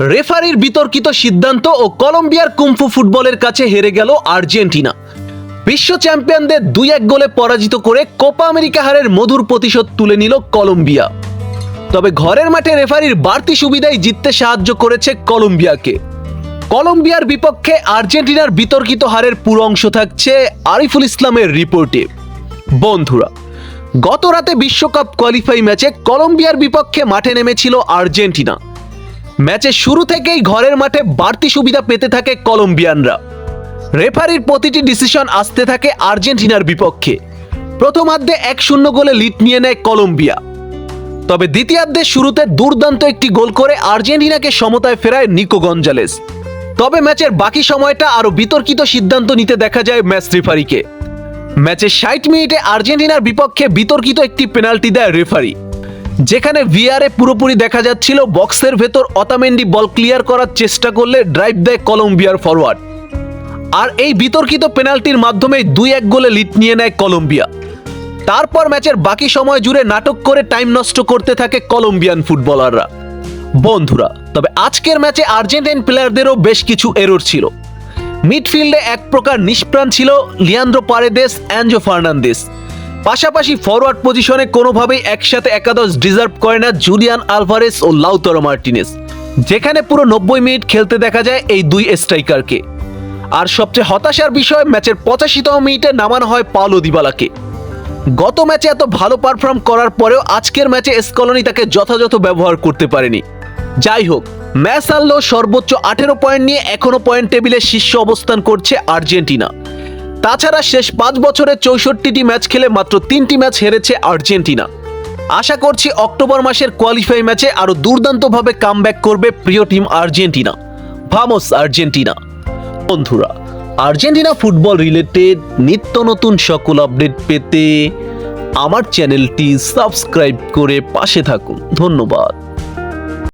রেফারির বিতর্কিত সিদ্ধান্ত ও কলম্বিয়ার কুম্ফু ফুটবলের কাছে হেরে গেল আর্জেন্টিনা। বিশ্ব চ্যাম্পিয়নদের দুই এক গোলে পরাজিত করে কোপা আমেরিকা হারের মধুর প্রতিশোধ তুলে নিল কলম্বিয়া। তবে ঘরের মাঠে রেফারির বাড়তি সুবিধাই জিততে সাহায্য করেছে কলম্বিয়াকে। কলম্বিয়ার বিপক্ষে আর্জেন্টিনার বিতর্কিত হারের পুরো অংশ থাকছে আরিফুল ইসলামের রিপোর্টে। বন্ধুরা, গত রাতে বিশ্বকাপ কোয়ালিফাই ম্যাচে কলম্বিয়ার বিপক্ষে মাঠে নেমেছিল আর্জেন্টিনা। ম্যাচের শুরু থেকেই ঘরের মাঠে বাড়তি সুবিধা পেতে থাকে কলম্বিয়ানরা। রেফারির প্রতিটি ডিসিশন আসতে থাকে আর্জেন্টিনার বিপক্ষে। প্রথমার্ধে এক শূন্য গোলে লিড নিয়ে নেয় কলম্বিয়া। তবে দ্বিতীয়ার্ধের শুরুতে দুর্দান্ত একটি গোল করে আর্জেন্টিনাকে সমতায় ফেরায় নিকো গঞ্জালেস। তবে ম্যাচের বাকি সময়টা আরও বিতর্কিত সিদ্ধান্ত নিতে দেখা যায় ম্যাচ রেফারিকে। ম্যাচের ষাট মিনিটে আর্জেন্টিনার বিপক্ষে বিতর্কিত একটি পেনাল্টি দেয় রেফারি। যেখানে ভিআরে পুরোপুরি দেখা যাচ্ছিল বক্সের ভেতর অতামেন্ডি বল ক্লিয়ার করার চেষ্টা করলে ড্রাইভ দেয় কলম্বিয়ার ফরওয়ার্ড আর এই বিতর্কিত পেনাল্টির মাধ্যমে দুই এক গোলে লিড নিয়ে নেয় কলম্বিয়া। তারপর ম্যাচের বাকি সময় জুড়ে নাটক করে টাইম নষ্ট করতে থাকে কলম্বিয়ান ফুটবলাররা। বন্ধুরা, তবে আজকের ম্যাচে আর্জেন্টাইন প্লেয়ারদেরও বেশ কিছু এরর ছিল। মিডফিল্ডে এক প্রকার নিষ্প্রাণ ছিল লিয়ান্দ্রো পারেদেস, অ্যাঞ্জো ফার্নান্দেস। পাশাপাশি ফরওয়ার্ড পজিশনে কোনোভাবেই একসাথে একাদশ ডিজার্ভ করে না জুলিয়ান আলভারেস ও লাউতরো মার্টিনেস যেখানে পুরো নব্বই মিনিট খেলতে দেখা যায় এই দুই স্ট্রাইকারকে আর সবচেয়ে হতাশার বিষয়, ম্যাচের পঁচাশিতম মিনিটে নামানো হয় পাওলো দিবালাকে গত ম্যাচে এত ভালো পারফর্ম করার পরেও আজকের ম্যাচে এসকলনি তাকে যথাযথ ব্যবহার করতে পারেনি। যাই হোক, ম্যাচ হারলো সর্বোচ্চ আঠেরো পয়েন্ট নিয়ে এখনও পয়েন্ট টেবিলে শীর্ষ অবস্থান করছে আর্জেন্টিনা। তাছাড়া শেষ পাঁচ বছরে চৌষট্টিটি ম্যাচ খেলে মাত্র তিনটি ম্যাচ হেরেছে আর্জেন্টিনা। আশা করছি অক্টোবর মাসের কোয়ালিফাই ম্যাচে আরও দুর্দান্তভাবে কামব্যাক করবে প্রিয় টিম আর্জেন্টিনা। ভামোস আর্জেন্টিনা। বন্ধুরা, আর্জেন্টিনা ফুটবল রিলেটেড নিত্য নতুন সকল আপডেট পেতে আমার চ্যানেলটি সাবস্ক্রাইব করে পাশে থাকুন। ধন্যবাদ।